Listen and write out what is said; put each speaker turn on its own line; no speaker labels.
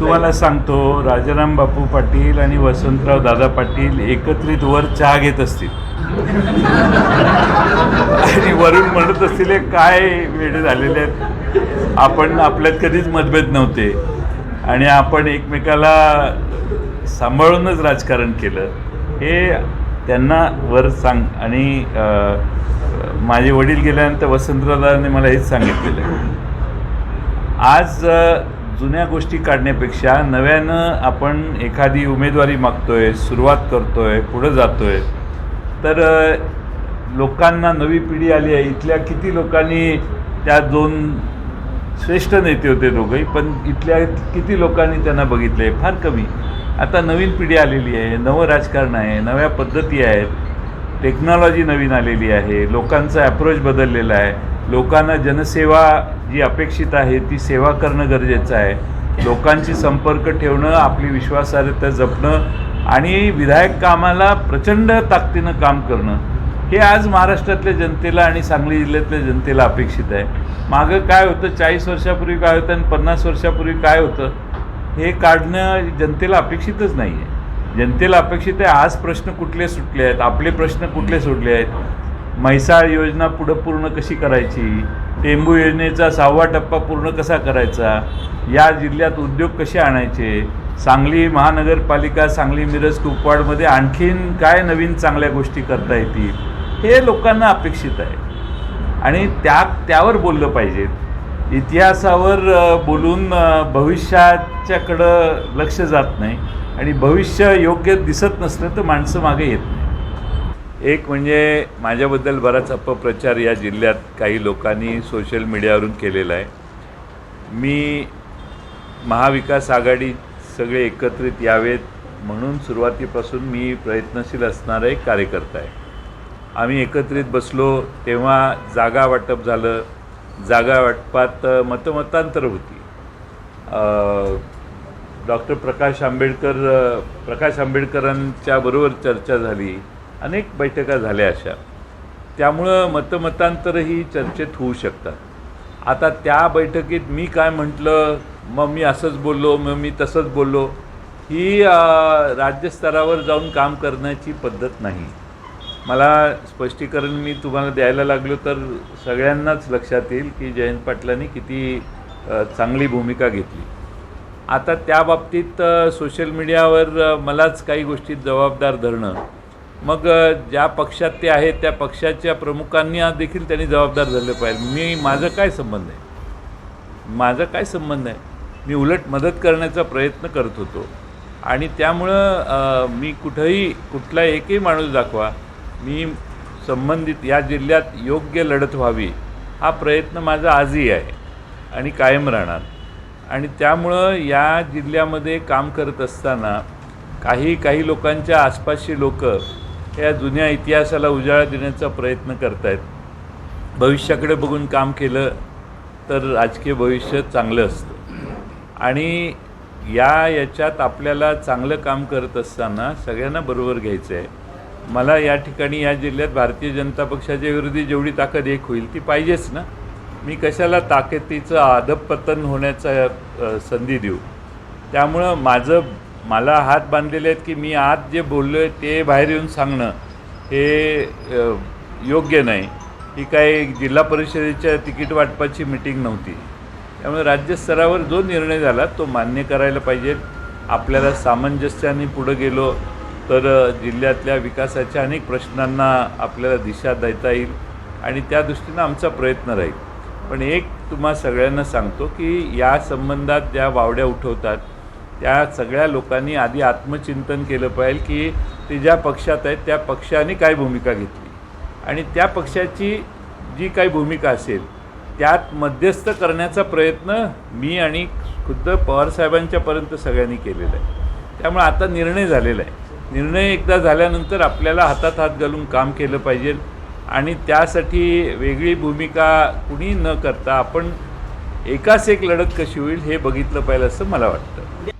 तुम्हाला सांगतो राजाराम बापू पाटील आणि वसंतराव दादा पाटील एकत्रित वर चहा घेत असतील. आणि वरून म्हणत असतील "हे काय वेळ झालेले आहेत? आपण आपल्यात कधीच मतभेद नव्हते. आणि आपण एकमेकाला सांभाळूनच राजकारण केलं. हे त्यांना वर सांग आणि माझे वडील गेल्यानंतर वसंतरावदाने मला हेच सांगितलेलं. आज जुन्या गोष्टी काढण्यापेक्षा नव्यानं आपण एखादी उमेदवारी मागतोय सुरुवात करतोय पुढं जातोय तर लोकांना नवी पिढी आली आहे. इथल्या किती लोकांनी त्या दोन श्रेष्ठ नेते होते दोघंही पण इथल्या किती लोकांनी त्यांना बघितलं आहे फार कमी. आता नवीन पिढी आलेली आहे नवं राजकारण आहे नव्या पद्धती आहेत. टेक्नॉलॉजी नवीन आलेली आहे लोकांचा ॲप्रोच बदललेला आहे लोकांना जनसेवा जी अपेक्षित आहे ती सेवा करणं गरजेचं आहे. लोकांशी संपर्क ठेवणं आपली विश्वासार्हता जपणं आणि विधायक कामाला प्रचंड ताकदीनं काम करणं हे आज महाराष्ट्रातल्या जनतेला आणि सांगली जिल्ह्यातल्या जनतेला अपेक्षित आहे. मागं काय होतं? चाळीस वर्षापूर्वी काय होतं आणि पन्नास वर्षापूर्वी काय होतं? हे काढणं जनतेला अपेक्षितच नाही आहे जनतेला अपेक्षित आहे आज प्रश्न कुठले सुटले आहेत आपले प्रश्न कुठले सुटले आहेत? म्हैसाळ योजना पुढं पूर्ण कशी करायची? टेंबू योजनेचा सहावा टप्पा पूर्ण कसा करायचा? या जिल्ह्यात उद्योग कसे आणायचे? सांगली महानगरपालिका सांगली मिरज कुपवाडमध्ये आणखीन काय नवीन चांगल्या गोष्टी करता येतील? हे लोकांना अपेक्षित आहे. आणि त्या त्यावर बोललं पाहिजे. इतिहासावर बोलून भविष्याच्याकडं लक्ष जात नाही आणि भविष्य योग्य दिसत नसलं तर माणसं मागे येत नाही. एक म्हणजे माझ्याबद्दल बराच अपप्रचार या जिल्ह्यात काही लोकांनी सोशल मीडियावरून केलेला आहे. मी महाविकास आघाडी सगळे एकत्रित यावेत म्हणून सुरुवातीपासून मी प्रयत्नशील असणारा एक कार्यकर्ता आहे. आम्ही एकत्रित बसलो तेव्हा जागा वाटप झालं जागा वाटपात मतमतांतर होती. डॉक्टर प्रकाश आंबेडकर प्रकाश आंबेडकरांच्या बरोबर चर्चा झाली. अनेक बैठका झाल्या अशा. त्यामुळं मतमतांतरही चर्चेत होऊ शकतात. आता त्या बैठकीत मी काय म्हटलं मग मी असंच बोललो मग मी तसंच बोललो ही राज्यस्तरावर जाऊन काम करण्याची पद्धत नाही. मला स्पष्टीकरण मी तुम्हाला द्यायला लागलो तर सगळ्यांनाच लक्षात येईल की जयंत पाटलांनी किती चांगली भूमिका घेतली. आता त्या बाबतीत सोशल मीडियावर मलाच काही गोष्टीत जबाबदार धरणं. मग ज्या पक्षात ते आहेत त्या पक्षाच्या प्रमुखांनी देखील त्यांनी जबाबदार धरलं पाहिजे. मी माझं काय संबंध आहे? माझा काय संबंध आहे? मी उलट मदत करण्याचा प्रयत्न करत होतो. आणि त्यामुळं मी कुठंही कुठला एकही माणूस दाखवा मी संबंधित या जिल्ह्यात योग्य लढत व्हावी हा प्रयत्न माझा आजही आहे आणि कायम राहणार. आणि त्यामुळं या जिल्ह्यामध्ये काम करत असताना काही काही लोकांच्या आसपासची लोकं या जुन्या इतिहासाला उजाळा देण्याचा प्रयत्न करत आहेत भविष्याकडे बघून काम केलं तर राजकीय भविष्य चांगलं असतं. आणि या याच्यात आपल्याला चांगलं काम करत असताना सगळ्यांना बरोबर घ्यायचं आहे मला या ठिकाणी या जिल्ह्यात भारतीय जनता पक्षाच्या विरोधी जेवढी ताकद एक होईल ती पाहिजेच ना. मी कशाला ताकदीचं अधपतन होण्याचा संधी देऊ? त्यामुळं माझं मला हात बांधलेले आहेत की मी आज जे बोललो आहे ते बाहेर येऊन सांगणं हे योग्य नाही. ही काय जिल्हा परिषदेच्या तिकीट वाटपाची मिटिंग नव्हती. त्यामुळे राज्यस्तरावर जो निर्णय झाला तो मान्य करायला पाहिजे. आपल्याला सामंजस्याने पुढं गेलो तर जिल्ह्यातल्या विकासाच्या अनेक प्रश्नांना आपल्याला दिशा देता येईल आणि त्या दृष्टीनं आमचा प्रयत्न राहील. पण एक तुम्हा सगळ्यांना सांगतो की या संबंधात ज्या वावड्या उठवतात त्या सगळ्या लोकांनी आधी आत्मचिंतन केलं पाहिजे की ते ज्या पक्षात आहेत त्या पक्षाने काय भूमिका घेतली. आणि त्या पक्षाची जी काही भूमिका असेल त्यात मध्यस्थ करण्याचा प्रयत्न मी आणि खुद्द पवारसाहेबांच्यापर्यंत सगळ्यांनी केलेला आहे. त्यामुळे आता निर्णय झालेला आहे. निर्णय एकदा झाल्यानंतर आपल्याला हातात हात घालून काम केलं पाहिजे. आणि त्यासाठी वेगळी भूमिका कुणी न करता आपण एकाच एक लढत कशी होईल हे बघितलं पाहिजे असं मला वाटतं.